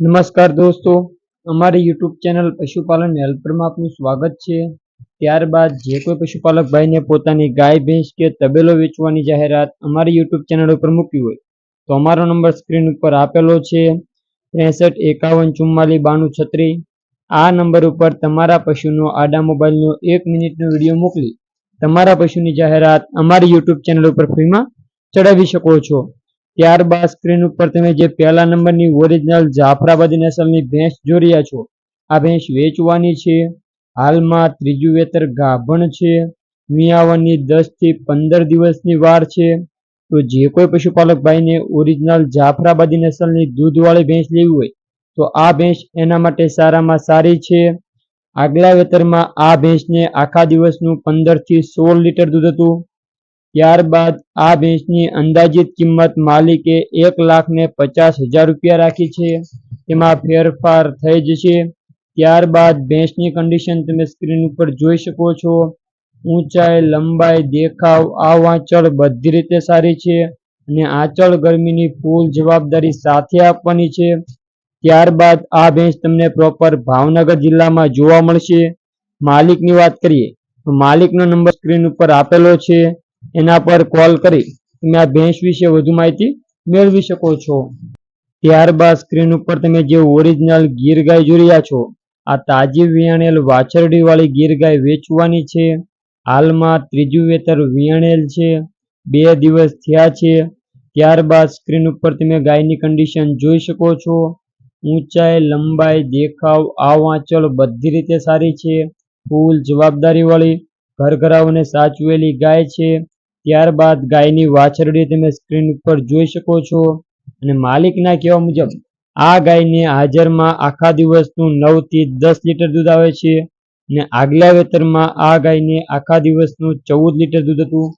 નમસ્કાર દોસ્તો, અમારી યુટ્યુબ ચેનલ પશુપાલન હેલ્પરમાં આપનું સ્વાગત છે. ત્યારબાદ જે કોઈ પશુપાલક ભાઈને પોતાની ગાય, ભેંસ કે તબેલો વેચવાની જાહેરાત અમારી યુટ્યુબ ચેનલ ઉપર મૂકવી હોય, તો અમારો નંબર સ્ક્રીન ઉપર આપેલો છે. ત્રેસઠ એકાવન ચુમ્માલીસ બાણું છત્રીસ. આ નંબર ઉપર તમારા પશુનો આડા મોબાઈલનો એક મિનિટનો વીડિયો મોકલી તમારા પશુની જાહેરાત અમારી યુટ્યુબ ચેનલ ઉપર ફ્રીમાં ચડાવી શકો છો. ત્યારબાદ સ્ક્રીન ઉપર તમે જે પહેલા નંબરની ઓરિજિનલ જાફરાબાદી નસલની ભેંસ જોઈ રહ્યા છો, આ ભેંસ વેચવાની છે. હાલમાં ત્રીજું વેતર ગાભણ છે. મિયાવનની દસથી પંદર દિવસની વાર છે. તો જે કોઈ પશુપાલક ભાઈને ઓરિજિનલ જાફરાબાદી નસલની દૂધવાળી ભેંસ લેવી હોય, તો આ ભેંસ એના માટે સારામાં સારી છે. આગલા વેતરમાં આ ભેંસને આખા દિવસનું પંદરથી સોળ લીટર દૂધ હતું. ત્યારબાદ આ ભેંસની અંદાજિત કિંમત માલિકે એક લાખ ને પચાસ હજાર રૂપિયા રાખી છે. તેમાં ફેરફાર થઈ જશે. ત્યારબાદ ભેંસની કન્ડિશન તમે સ્ક્રીન ઉપર જોઈ શકો છો. ઊંચાઈ, લંબાઈ, દેખાવ, આ વાંચળ બધી રીતે સારી છે અને આંચળ ગરમીની ફૂલ જવાબદારી સાથે આપવાની છે. ત્યારબાદ આ ભેંસ તમને પ્રોપર ભાવનગર જિલ્લામાં જોવા મળશે. માલિકની વાત કરીએ તો માલિકનો નંબર સ્ક્રીન ઉપર આપેલો છે. એના પર કોલ કરી તમે આ ભેંસ વિશે વધુ માહિતી મેળવી શકો છો. ત્યારબાદ સ્ક્રીન ઉપર તમે જે ઓરિજિનલ ગીર ગાય જોઈ રહ્યા છો, આ તાજી વિયાણેલ વાછરડી વાળી ગીર ગાય વેચવાની છે. હાલમાં ત્રીજું વેતર વિયાણેલ છે. બે દિવસ થયા છે. ત્યારબાદ સ્ક્રીન ઉપર તમે ગાયની કન્ડિશન જોઈ શકો છો. ઊંચાઈ, લંબાઈ, દેખાવ આ વાંચળ બધી રીતે સારી છે. ફૂલ જવાબદારી વાળી ઘરઘરાઓને સાચવેલી ગાય છે. ત્યારબાદ ગાયની વાછરડી તમે સ્ક્રીન ઉપર જોઈ શકો છો. અને માલિકના કહેવા મુજબ, આ ગાયને હાજરમાં આખા દિવસનું નવથી દસ લીટર દૂધ આવે છે અને આગલા વેતરમાં આ ગાયને આખા દિવસનું ચૌદ લીટર દૂધ હતું.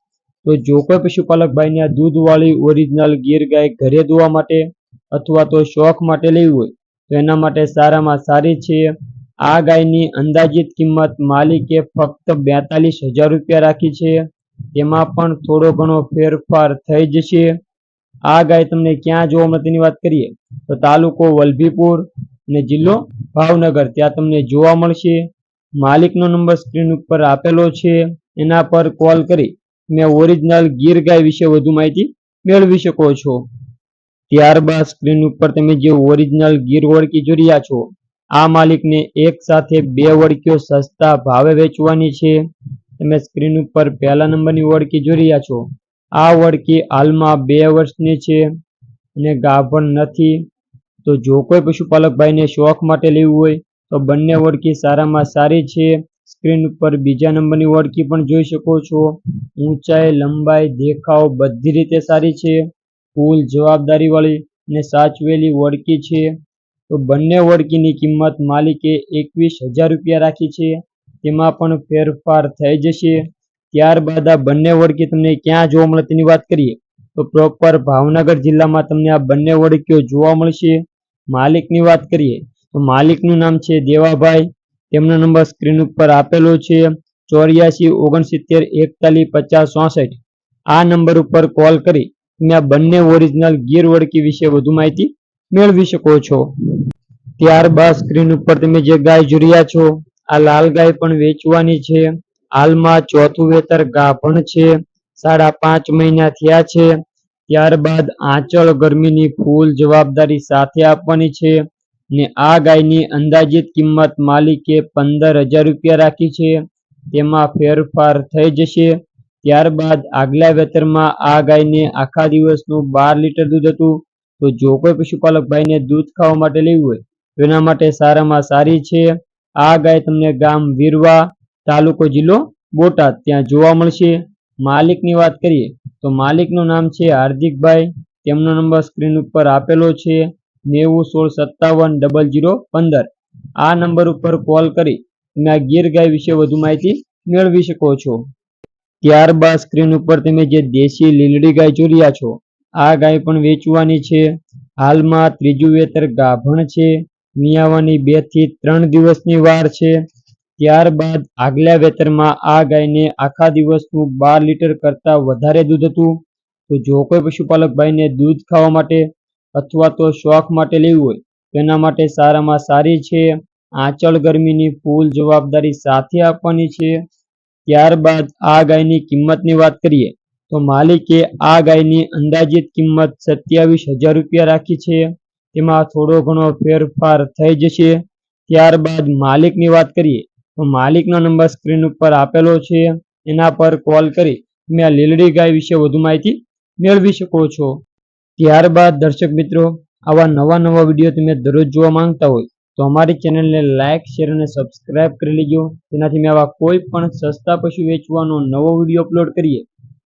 તો જો કોઈ પશુપાલક ભાઈને આ દૂધવાળી ઓરિજિનલ ગીર ગાય ઘરે દોવા માટે અથવા તો શોખ માટે લેવી હોય, તો એના માટે સારામાં સારી છે. આ ગાયની અંદાજિત કિંમત માલિકે ફક્ત બેતાલીસ હજાર રૂપિયા રાખી છે. તેમાં પણ થોડો ઘણો ફેરફાર થઈ જશે. આ ગાય તમને ક્યાં જોવા મળે તેની વાત કરીએ. તો તાલુકો વલભીપુર અને જિલ્લો ભાવનગર. ત્યાં તમને જોવા મળશે. માલિકનો નંબર સ્ક્રીન ઉપર આપેલો છે. એના પર કોલ કરી તમે ઓરિજિનલ ગીર ગાય વિશે વધુ માહિતી મેળવી શકો છો. ત્યારબાદ સ્ક્રીન ઉપર તમે જે ઓરિજિનલ ગીર વળકી જોઈ રહ્યા છો, આ માલિકને એક સાથે બે વળકીઓ સસ્તા ભાવે વેચવાની છે. તમે સ્ક્રીન ઉપર પહેલા નંબરની ઓળખી જોઈ રહ્યા છો. આ ઓળખી હાલમાં બે વર્ષની છે અને ગાભણ નથી. તો જો કોઈ પશુપાલક ભાઈને શોખ માટે લેવું હોય, તો બંને ઓળખી સારામાં સારી છે. સ્ક્રીન ઉપર બીજા નંબરની ઓળખી પણ જોઈ શકો છો. ઊંચાઈ, લંબાઈ, દેખાવ બધી રીતે સારી છે. કુલ જવાબદારી વાળી અને સાચવેલી ઓળખી છે. તો બંને ઓળખીની કિંમત માલિકે એકવીસ હજાર રૂપિયા રાખી છે. તેમાં પણ ફેરફાર થઈ જશે. ત્યારબાદ આ બંને વળકી તમને ક્યાં જોવા મળે તેની વાત કરીએ. તો પ્રોપર ભાવનગર જિલ્લામાં તમને આ બંને વળકીઓ જોવા મળશે. માલિકની વાત કરીએ, તો માલિકનું નામ છે દેવાભાઈ. તેમનો નંબર સ્ક્રીન ઉપર આપેલો છે. ચોર્યાસી ઓગણસિત્તેર એકતાલીસ પચાસ ચોસઠ. આ નંબર ઉપર કોલ કરી તમે આ બંને ઓરિજિનલ ગીર વળકી વિશે વધુ માહિતી મેળવી શકો છો. ત્યારબાદ સ્ક્રીન ઉપર તમે જે ગાય જોઈ રહ્યા છો આ લાલ ગાય પણ વેચવાની છે. હાલમાં ચોથું વેતર ગાભણ છે. સાડા પાંચ મહિના થયા છે. ત્યારબાદ આંચળ ગરમીની ફૂલ જવાબદારી સાથે આપવાની છે ને આ ગાયની અંદાજિત કિંમત માલિકે પંદર હજાર રૂપિયા રાખી છે. તેમાં ફેરફાર થઈ જશે. ત્યારબાદ આગલા વેતરમાં આ ગાયને આખા દિવસનું બાર લીટર દૂધ હતું. તો જો કોઈ પશુપાલક ભાઈને દૂધ ખાવા માટે લેવું હોય તો એના માટે સારામાં સારી છે. આ ગાય તમને ગામ વીરવા તાલુકો જિલ્લો બોટાદ. ત્યાં જોવા મળશે. માલિકની વાત કરીએ તો માલિકનું નામ છે હાર્દિકભાઈ. તેમનો નંબર સ્ક્રીન ઉપર આપેલો છે. નેવું સોળ સત્તાવન ડબલ જીરો પંદર. આ નંબર ઉપર કોલ કરી તમે આ ગીર ગાય વિશે વધુ માહિતી મેળવી શકો છો. ત્યારબાદ સ્ક્રીન ઉપર તમે જે દેશી લીલડી ગાય જોઈ રહ્યા છો, આ ગાય પણ વેચવાની છે. હાલમાં ત્રીજું વેતર ગાભણ છે. મિયાવાની બેથી ત્રણ દિવસની વાર છે. ત્યારબાદ આગલા વેતરમાં આ ગાયને આખા દિવસનું બાર લીટર કરતા વધારે દૂધ હતું. તો જો કોઈ પશુપાલક ભાઈને દૂધ ખાવા માટે અથવા તો શોખ માટે લેવું હોય તેના માટે સારામાં સારી છે. આંચળ ગરમીની ફૂલ જવાબદારી સાથે આપવાની છે. ત્યારબાદ આ ગાયની કિંમતની વાત કરીએ, તો માલિકે આ ગાયની અંદાજિત કિંમત સત્યાવીસ હજાર રૂપિયા રાખી છે. તેમાં થોડો ઘણો ફેરફાર થઈ જશે. ત્યારબાદ માલિકની વાત કરીએ, તો માલિકનો નંબર સ્ક્રીન ઉપર આપેલો છે. એના પર કોલ કરી તમે આ લીલડી ગાય વિશે વધુ માહિતી મેળવી શકો છો. ત્યારબાદ દર્શક મિત્રો, આવા નવા નવા વીડિયો તમે દરરોજ જોવા માંગતા હોય, તો અમારી ચેનલને લાઇક શેર અને સબસ્ક્રાઇબ કરી લેજો. તેનાથી મેં આવા કોઈ પણ સસ્તા પશુ વેચવાનો નવો વીડિયો અપલોડ કરીએ,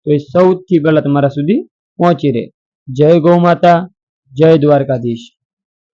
તો એ સૌથી પહેલાં તમારા સુધી પહોંચી રહે. જય ગૌ માતા, જય દ્વારકાધીશ.